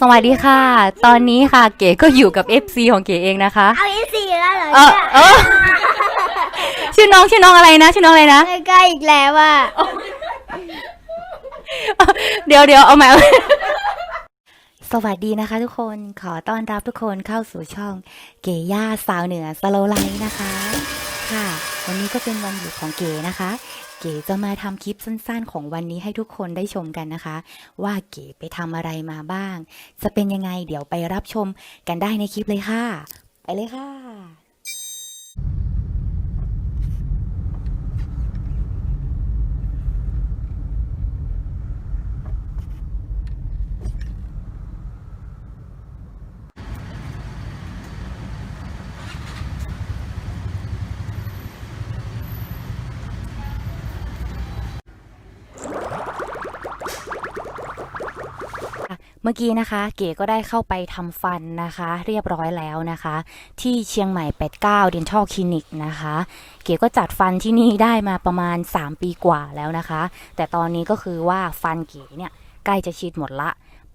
สวัสดีค่ะ ตอนนี้ค่ะเก๋ก็อยู่กับ FC ของเก๋เองนะคะ เอาอีสี่แล้วเหรอเออเออชื่อน้องชื่อน้องอะไรนะชื่อน้องอะไรนะเนี่ยใกล้อีกแล้วอะเดี๋ยวเดี๋ยวเอาใหม่ สวัสดีนะคะทุกคนขอต้อนรับทุกคนเข้าสู่ช่องเก๋ย่าสาวเหนือสโลไลท์นะคะ ค่ะ วันนี้ก็เป็นวันหยุดของเก๋นะคะ เก๋จะมาทำคลิปสั้นๆ ของวันนี้ให้ทุกคนได้ชมกันนะคะ ว่าเก๋ไปทำอะไรมาบ้าง จะเป็นยังไงเดี๋ยวไปรับชมกันได้ในคลิปเลยค่ะ ไปเลยค่ะ เมื่อกี้นะคะ เก๋ก็ได้เข้าไปทำฟันนะคะ เรียบร้อยแล้วนะคะ ที่เชียงใหม่ 89 Dental Clinic นะคะ เก๋ก็จัดฟันที่นี่ได้มาประมาณ 3 ปีกว่าแล้วนะคะ แต่ตอนนี้ก็คือว่าฟันเก๋เนี่ยใกล้จะชิดหมดละ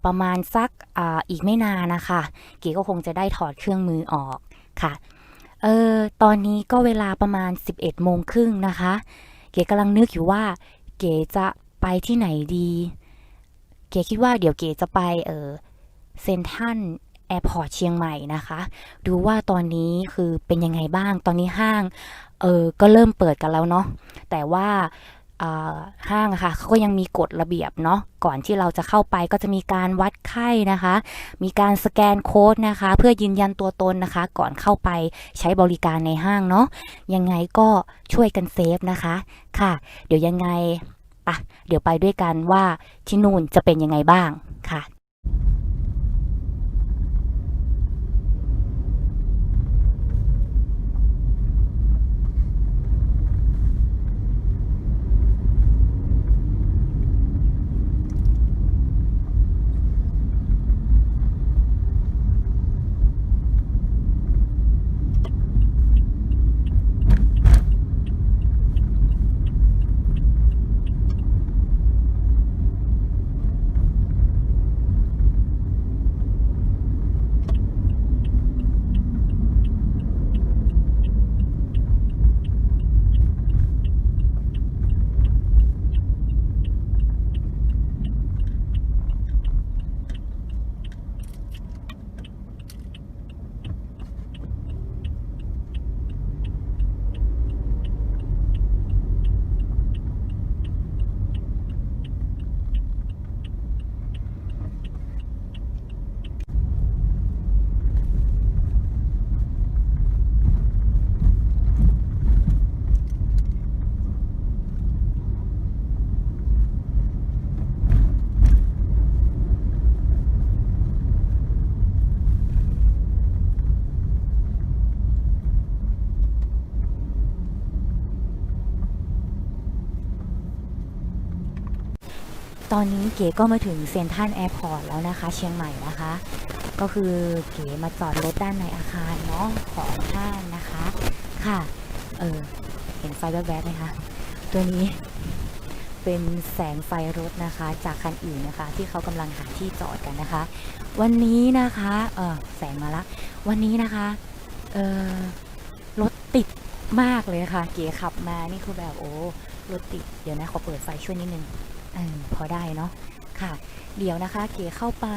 ประมาณสักออีกไม่นานนะคะ เก๋ก็คงจะได้ถอดเครื่องมือออกค่ะเออตอนนี้ก็เวลาประมาณ 11โมงครึ่งนะคะ เก๋กำลังนึกอยู่ว่า เก๋จะไปที่ไหนดี เก๋คิดว่าเดี๋ยวเก๋จะไปเออเซนทันแอร์พอร์ตเชียงใหม่นะคะ ดูว่าตอนนี้คือเป็นยังไงบ้าง ตอนนี้ห้างเออก็เริ่มเปิดกันแล้วเนาะแต่ว่าห้างอะค่ะเขาก็ยังมีกฎระเบียบเนาะก่อนที่เราจะเข้าไปก็จะมีการวัดไข้นะคะ มีการสแกนโค้ดนะคะ เพื่อยืนยันตัวตนนะคะ ก่อนเข้าไปใช้บริการในห้างเนาะยังไงก็ช่วยกันเซฟนะคะค่ะ เดี๋ยวยังไง ปะเดี๋ยวไปด้วยกันว่าที่นู่นจะเป็นยังไงบ้างค่ะ ตอนนี้เก๋ก็มาถึงเซนทรัลแอร์พอร์ตแล้วนะคะ เชียงใหม่นะคะ ก็คือเก๋มาจอดรถด้านในอาคารเนาะของห้างนะคะ ค่ะ เออ เห็นไฟแวบๆไหมคะ ตัวนี้เป็นแสงไฟรถนะคะ จากคันอื่นนะคะ ที่เขากำลังหาที่จอดกันนะคะ วันนี้นะคะเออแสงมาละวันนี้นะคะเออรถติดมากเลยค่ะ เก๋ขับมานี่คือแบบโอ้รถติด เดี๋ยวนะขอเปิดไฟช่วยนิดนึง ออพอได้เนาะค่ะ เดี๋ยวนะคะเก๋เข้าไป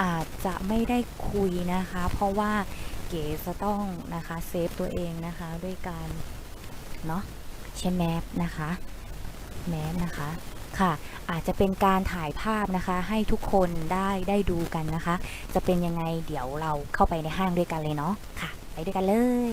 อาจจะไม่ได้คุยนะคะ เพราะว่าเก๋จะต้องนะคะเซฟตัวเองนะคะด้วยการเนาะใช้แมปนะคะแมปนะคะค่ะอาจจะเป็นการถ่ายภาพนะคะให้ทุกคนได้ได้ดูกันนะคะ จะเป็นยังไงเดี๋ยวเราเข้าไปในห้างด้วยกันเลยเนาะค่ะ ไปด้วยกันเลย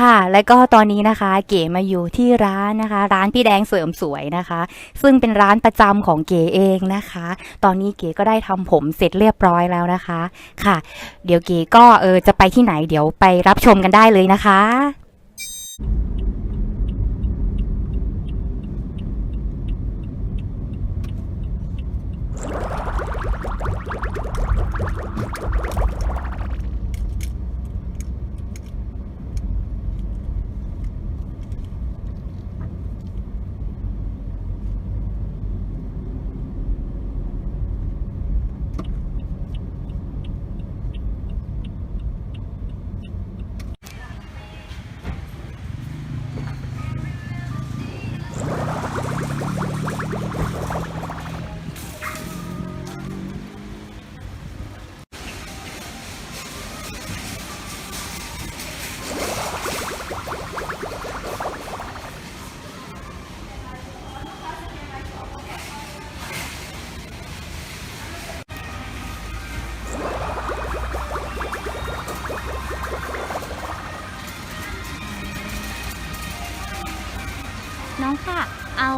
ค่ะ และก็ตอนนี้นะคะ เก๋มาอยู่ที่ร้านนะคะ ร้านพี่แดงเสริมสวยนะคะ ซึ่งเป็นร้านประจำของเก๋เองนะคะ ตอนนี้เก๋ก็ได้ทำผมเสร็จเรียบร้อยแล้วนะคะ ค่ะ เดี๋ยวเก๋ก็เออจะไปที่ไหนเดี๋ยวไปรับชมกันได้เลยนะคะ น้องค่ะ เอา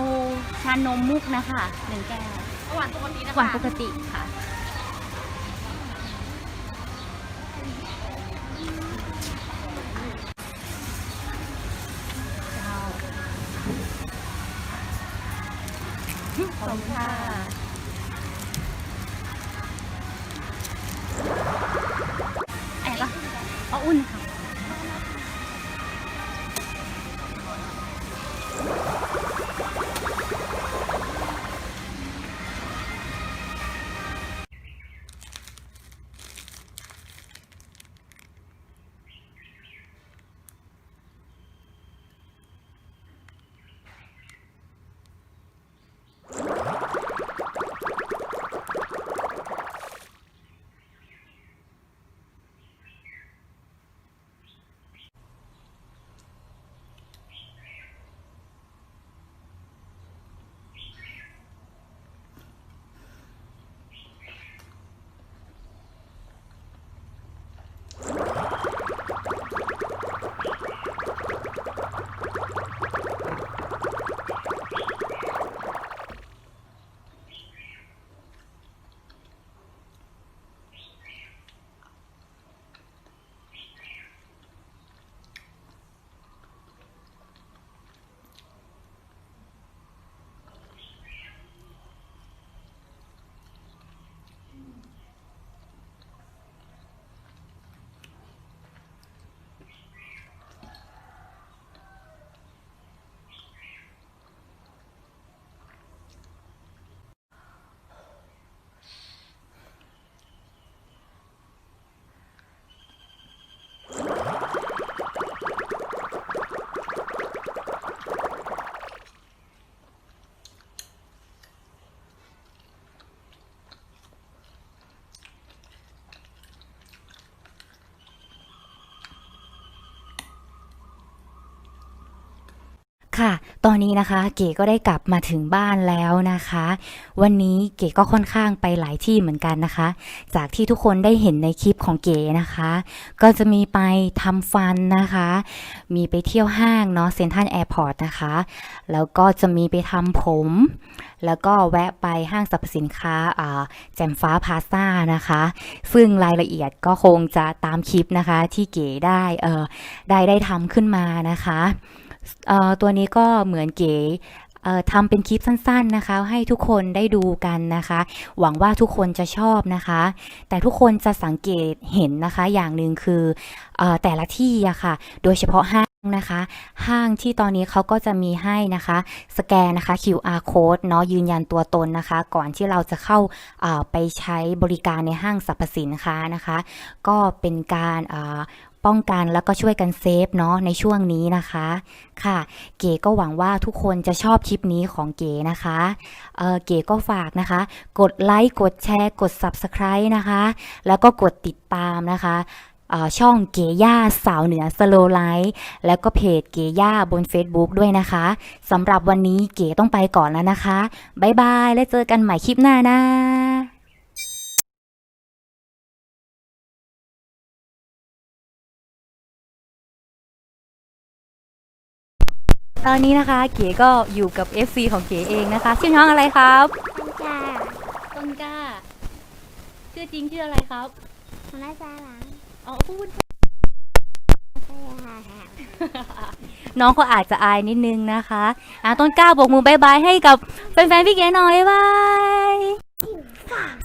ชานมมุกนะคะหนึ่งแก้วหวานปกตินะหวานปกติค่ะ ค่ะ ตอนนี้นะคะเก๋ก็ได้กลับมาถึงบ้านแล้วนะคะ วันนี้เก๋ก็ค่อนข้างไปหลายที่เหมือนกันนะคะ จากที่ทุกคนได้เห็นในคลิปของเก๋นะคะ ก็จะมีไปทำฟันนะคะ มีไปเที่ยวห้างเนาะเซนทรัลแอร์พอร์ตนะคะ แล้วก็จะมีไปทำผม แล้วก็แวะไปห้างสรรพสินค้าแจ่มฟ้าพาซ่านะคะ ซึ่งรายละเอียดก็คงจะตามคลิปนะคะที่เก๋ได้ได้ได้ทำขึ้นมานะคะ ตัวนี้ก็เหมือนเก๋ทำเป็นคลิปสั้นๆนะคะ ให้ทุกคนได้ดูกันนะคะ หวังว่าทุกคนจะชอบนะคะ แต่ทุกคนจะสังเกตเห็นนะคะ อย่างหนึ่งคืออแต่ละที่อะค่ะ โดยเฉพาะห้างนะคะ ห้างที่ตอนนี้เขาก็จะมีให้นะคะ สแกนนะคะ QR code เนาะยืนยันตัวตนนะคะ ก่อนที่เราจะเข้าาไปใช้บริการในห้างสรรพสินค้านะคะ ก็เป็นการป้องกันแล้วก็ช่วยกันเซฟเนาะในช่วงนี้นะคะค่ะ เก๋ก็หวังว่าทุกคนจะชอบคลิปนี้ของเก๋นะคะเออเก๋ก็ฝากนะคะ กดไลค์กดแชร์กด Subscribe นะคะ แล้วก็กดติดตามนะคะช่องเก๋ย่าสาวเหนือสโลไลท์แล้วก็เพจเก๋ย่าบน Facebook ด้วยนะคะสำหรับวันนี้เก๋ต้องไปก่อนแล้วนะคะ บ๊ายบาย แล้วเจอกันใหม่คลิปหน้านะ ตอนนี้นะคะเก๋ก็อยู่กับ FC ของเก๋เองนะคะชื่อน้องอะไรครับจ้าต้นกล้า ชื่อจริงชื่ออะไรครับทำไมจ้าหลังอ๋อพูดน้องก็อาจจะอายนิดนึงนะคะอะต้นกล้าโบกมือบายบายให้กับแฟนๆพี่เก๋หน่อยบาย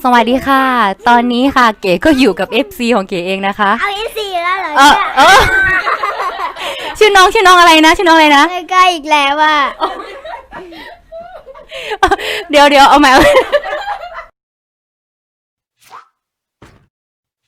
สวัสดีค่ะ ตอนนี้ค่ะเก๋ก็อยู่กับ FC ของเก๋เองนะคะ เอาอีสี่แล้วเหรอเออเออ ชื่อน้องชื่อน้องอะไรนะชื่อน้องอะไรนะ ใกล้ๆอีกแล้วว่าเดี๋ยวเดี๋ยวเอาใหม่เอาใหม่